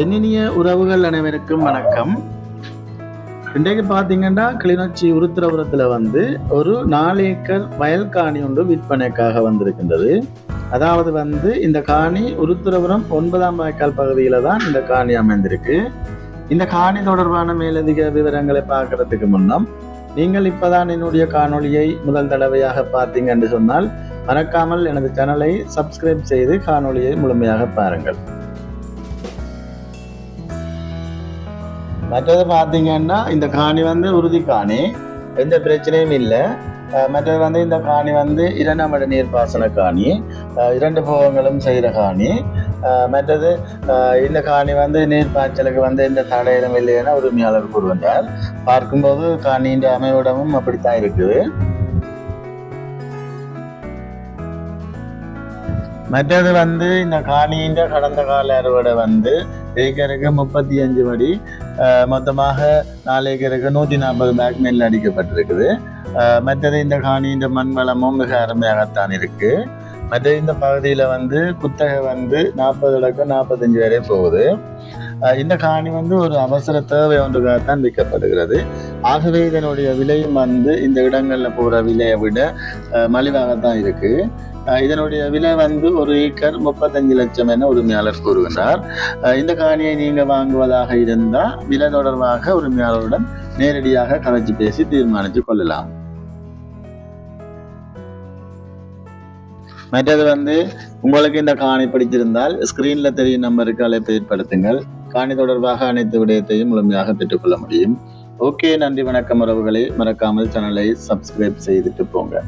என்னினிய உறவுகள் அனைவருக்கும் வணக்கம். இன்றைக்கு பார்த்தீங்கன்னா கிளிநொச்சி உருத்திரபுரத்தில் வந்து ஒரு நாலு ஏக்கர் வயல் காணி ஒன்று விற்பனைக்காக வந்திருக்கின்றது. அதாவது வந்து இந்த காணி உருத்திரபுரம் ஒன்பதாம் வாய்க்கால் பகுதியில் தான் இந்த காணி அமைந்திருக்கு. இந்த காணி தொடர்பான மேலதிக விவரங்களை பார்க்கறதுக்கு முன்னம் நீங்கள் இப்பதான் என்னுடைய காணொளியை முதல் தடவையாக பார்த்தீங்க என்று சொன்னால் மறக்காமல் எனது சேனலை சப்ஸ்கிரைப் செய்து காணொளியை முழுமையாக பாருங்கள். மற்றது பார்த்தீங்கன்னா இந்த காணி வந்து உறுதி காணி. எந்த பிரச்சனையும் இல்லை. மற்றது வந்து இந்த காணி வந்து இரண்டாம் இட நீர்ப்பாசன காணி. இரண்டு போகங்களும் செய்கிற காணி. மற்றது இந்த காணி வந்து நீர்ப்பாய்ச்சலுக்கு வந்து எந்த தடையிலும் இல்லைன்னா உரிமையாளர் கூறுகின்றார். பார்க்கும்போது காணியின் அமைவிடமும் அப்படித்தான் இருக்குது. மற்றது வந்து இந்த காணியின் கடந்த கால அறுவடை வந்து ஏக்கருக்கு முப்பத்தி அஞ்சு படி மொத்தமாக நாலு ஏக்கருக்கு நூற்றி நாற்பது பேக் நெல் அடிக்கப்பட்டிருக்குது. மற்றது இந்த காணியின் மண் வளமும் மிக அருமையாகத்தான் இருக்கு. மற்ற இந்த பகுதியில் வந்து குத்தகை வந்து நாற்பது லட்சம் நாற்பத்தஞ்சு வரை போகுது. இந்த காணி வந்து ஒரு அவசர தேவை ஒன்றுக்காகத்தான் விற்கப்படுகிறது. ஆகவே இதனுடைய விலையும் வந்து இந்த இடங்களில் போகிற விலையை விட மலிவாகத்தான் இருக்குது இதனுடைய விலை வந்து ஒரு ஏக்கர் முப்பத்தஞ்சு லட்சம் என உரிமையாளர் கூறுகின்றார். இந்த காணியை நீங்க வாங்குவதாக இருந்தால் விலை தொடர்பாக உரிமையாளருடன் நேரடியாக கலைச்சு பேசி தீர்மானித்து கொள்ளலாம். மற்றது வந்து உங்களுக்கு இந்த காணி பிடிச்சிருந்தால் ஸ்கிரீன்ல தெரியும் நம்பருக்கு அழைப்பு ஏற்படுத்துங்கள். காணி தொடர்பாக அனைத்து விடயத்தையும் முழுமையாக பெற்றுக்கொள்ள முடியும். ஓகே நன்றி வணக்கம் உறவுகளை. மறக்காமல் சேனலை சப்ஸ்கிரைப் செய்துட்டு போங்க.